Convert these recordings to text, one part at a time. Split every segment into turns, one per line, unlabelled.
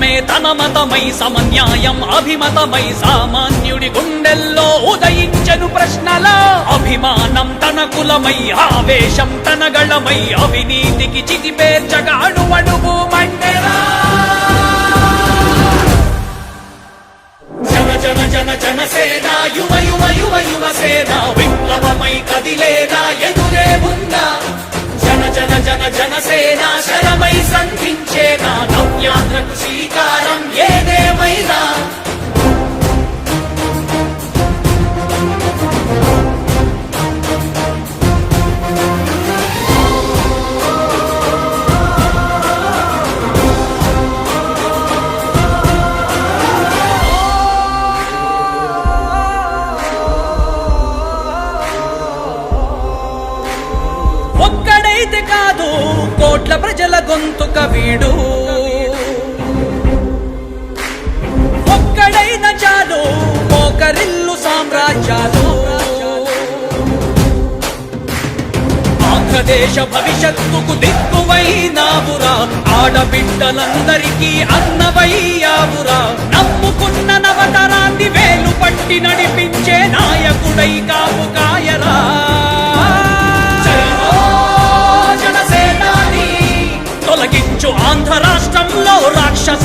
మతమే తన మతమై సమన్యాయం అభిమతమై సామాన్యుడి గుండెల్లో ఉదయించను ప్రశ్నల అభిమానం తన కులమై ఆవేశం తన గళమై అవినీతికి చితిపేర్చగా అణువణువు మండెరా జన జన జన జనసేన యువ యువ యువ యువ సేన విప్లవమై కదిలేదా ఎదురే ఉందా జన జన జనసేన శరమై సంధించేనా నవ్యాంధ్రకు శ్రీకారం ఏదేమైనా సామ్రాజ్యాలు ఆంధ్రదేశ భవిష్యత్తుకు దిక్కువైనావురా ఆడబిడ్డలందరికీ అన్నవయ్యావురా. నమ్ముకున్న నవతరాన్ని వేలు పట్టి నడిపించే నాయకుడై కాపు కాయరా. తొలగించు ఆంధ్ర రాష్ట్రంలో రాక్షస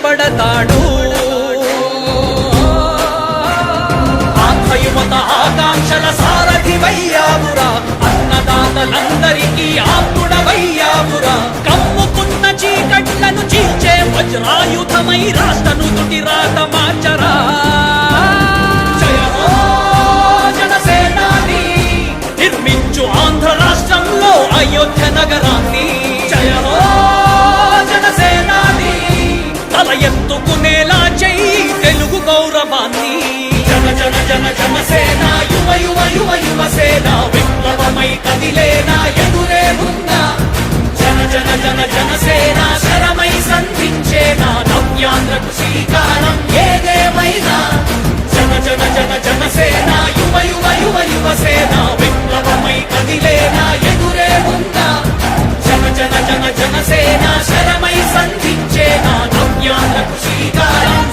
నిలబడతాడు ఆత్మయుమత యువత ఆకాంక్షల సారథివయ్యావురా. అన్నదాతలందరికీ ఆత్ముడవయ్యావురా. కమ్ముకున్న చీకట్లను చీల్చే వజ్రాయుధమై రాష్ట్రను తుటి రాత జన జన జనసేన శరమై సంధించేనా నవ్యాంధ్రకు శ్రీకారం. ఏదేమైనా జన జన జన జనసేన యువ యువ యువ యువ సేన విప్లవమై కదిలేనా ఎదురే ఉందా జన జన జన జనసేన శరమై సంధించేనా నవ్యాంధ్రకు శ్రీకారం.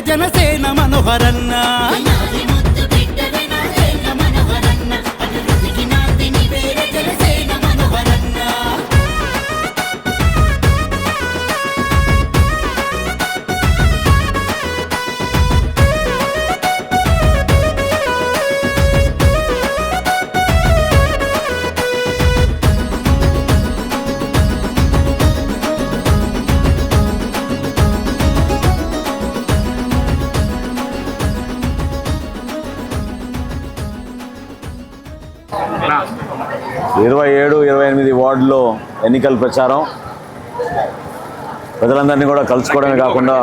జనసేన
మనోహరన్నా.
ఇరవై ఏడు ఇరవై ఎనిమిది వార్డులో ఎన్నికల ప్రచారం. ప్రజలందరినీ కూడా కలుసుకోవడమే కాకుండా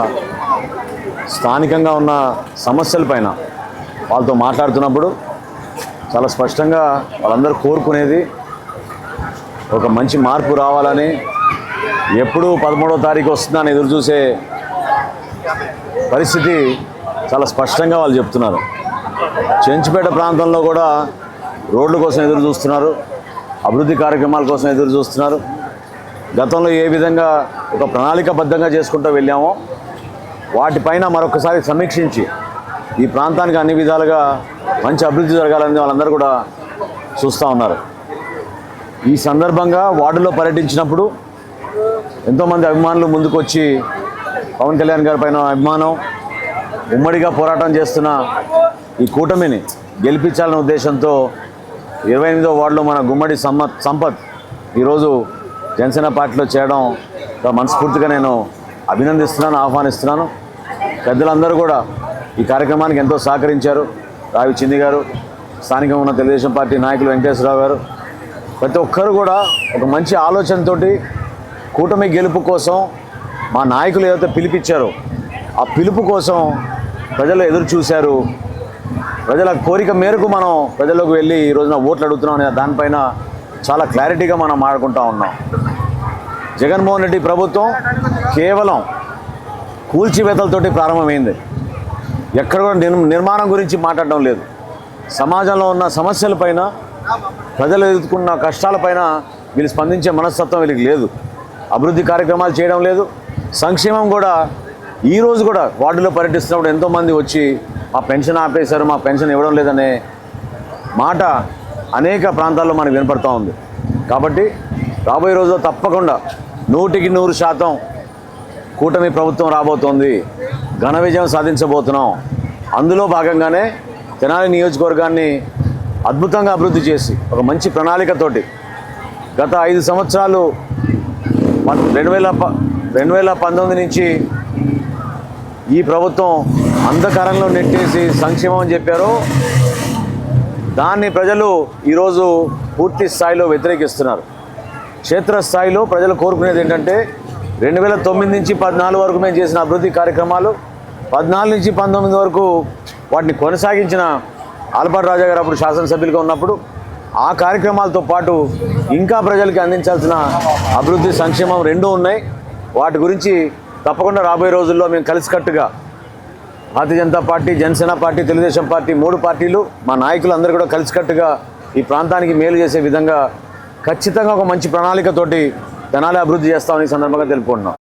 స్థానికంగా ఉన్న సమస్యలపైన వాళ్ళతో మాట్లాడుతున్నప్పుడు చాలా స్పష్టంగా వాళ్ళందరూ కోరుకునేది ఒక మంచి మార్పు రావాలని ఎప్పుడు పదమూడవ తారీఖు వస్తుందని ఎదురు చూసే పరిస్థితి చాలా స్పష్టంగా వాళ్ళు చెప్తున్నారు. చెంచుపేట ప్రాంతంలో కూడా రోడ్ల కోసం ఎదురు చూస్తున్నారు. అభివృద్ధి కార్యక్రమాల కోసం ఎదురు చూస్తున్నారు. గతంలో ఏ విధంగా ఒక ప్రణాళికబద్ధంగా చేసుకుంటూ వెళ్ళామో వాటిపైన మరొకసారి సమీక్షించి ఈ ప్రాంతానికి అన్ని విధాలుగా మంచి అభివృద్ధి జరగాలని వాళ్ళందరూ కూడా చూస్తూ ఉన్నారు. ఈ సందర్భంగా వార్డులో పర్యటించినప్పుడు ఎంతోమంది అభిమానులు ముందుకొచ్చి పవన్ కళ్యాణ్ గారి పైన అభిమానం ఉమ్మడిగా పోరాటం చేస్తున్న ఈ కూటమిని గెలిపించాలనే ఉద్దేశంతో ఇరవై ఎనిమిదో వార్డులో మన గుమ్మడి సమ్మత్ సంపత్ ఈరోజు జనసేన పార్టీలో చేయడం మనస్ఫూర్తిగా నేను అభినందిస్తున్నాను ఆహ్వానిస్తున్నాను. పెద్దలందరూ కూడా ఈ కార్యక్రమానికి ఎంతో సహకరించారు. రావి చింది గారు స్థానికంగా ఉన్న తెలుగుదేశం పార్టీ నాయకులు వెంకటేశ్వరరావు గారు ప్రతి ఒక్కరు కూడా ఒక మంచి ఆలోచనతోటి కూటమి గెలుపు కోసం మా నాయకులు ఏదైతే పిలిపించారో ఆ పిలుపు కోసం ప్రజలు ఎదురు చూశారు. ప్రజల కోరిక మేరకు మనం ప్రజల్లోకి వెళ్ళి ఈ రోజున ఓట్లు అడుగుతున్నాం అనే దానిపైన చాలా క్లారిటీగా మనం మాట్లాడుకుంటా ఉన్నాం. జగన్మోహన్ రెడ్డి ప్రభుత్వం కేవలం కూల్చివేతలతోటి ప్రారంభమైంది. ఎక్కడ కూడా నిర్ నిర్మాణం గురించి మాట్లాడడం లేదు. సమాజంలో ఉన్న సమస్యలపైన ప్రజలు ఎదుర్కొన్న కష్టాలపైన వీళ్ళు స్పందించే మనస్తత్వం వీళ్ళకి లేదు. అభివృద్ధి కార్యక్రమాలు చేయడం లేదు. సంక్షేమం కూడా ఈరోజు కూడా వార్డులో పర్యటిస్తున్నప్పుడు ఎంతోమంది వచ్చి మా పెన్షన్ ఆపేశారు మా పెన్షన్ ఇవ్వడం లేదనే మాట అనేక ప్రాంతాల్లో మనకు వినపడుతూ ఉంది. కాబట్టి రాబోయే రోజుల్లో తప్పకుండా నూటికి నూరు శాతం కూటమి ప్రభుత్వం రాబోతోంది. ఘన విజయం సాధించబోతున్నాం. అందులో భాగంగానే తెనాలి నియోజకవర్గాన్ని అద్భుతంగా అభివృద్ధి చేసి ఒక మంచి ప్రణాళికతోటి గత ఐదు సంవత్సరాలు రెండు వేల రెండు వేల పంతొమ్మిది నుంచి ఈ ప్రభుత్వం అంధకారంలో నెట్టేసి సంక్షేమం అని చెప్పారు. దాన్ని ప్రజలు ఈరోజు పూర్తి స్థాయిలో వ్యతిరేకిస్తున్నారు. క్షేత్రస్థాయిలో ప్రజలు కోరుకునేది ఏంటంటే రెండు వేల తొమ్మిది నుంచి పద్నాలుగు వరకు మేము చేసిన అభివృద్ధి కార్యక్రమాలు పద్నాలుగు నుంచి పంతొమ్మిది వరకు వాటిని కొనసాగించిన ఆల్పాటి రాజా గారు అప్పుడు శాసనసభ్యులుగా ఉన్నప్పుడు ఆ కార్యక్రమాలతో పాటు ఇంకా ప్రజలకి అందించాల్సిన అభివృద్ధి సంక్షేమం రెండూ ఉన్నాయి. వాటి గురించి తప్పకుండా రాబోయే రోజుల్లో మేము కలిసికట్టుగా Bharatiya Janata party Janasena party Telugudesam party మూడు పార్టీలు మా నాయకులు అందరూ కూడా కలిసికట్టుగా ఈ ప్రాంతానికి మేలు చేసే విధంగా ఖచ్చితంగా ఒక మంచి ప్రణాళికతోటి తెనాలి అభివృద్ధి చేస్తామని ఈ సందర్భంగా తెలుపుకుంటున్నాం.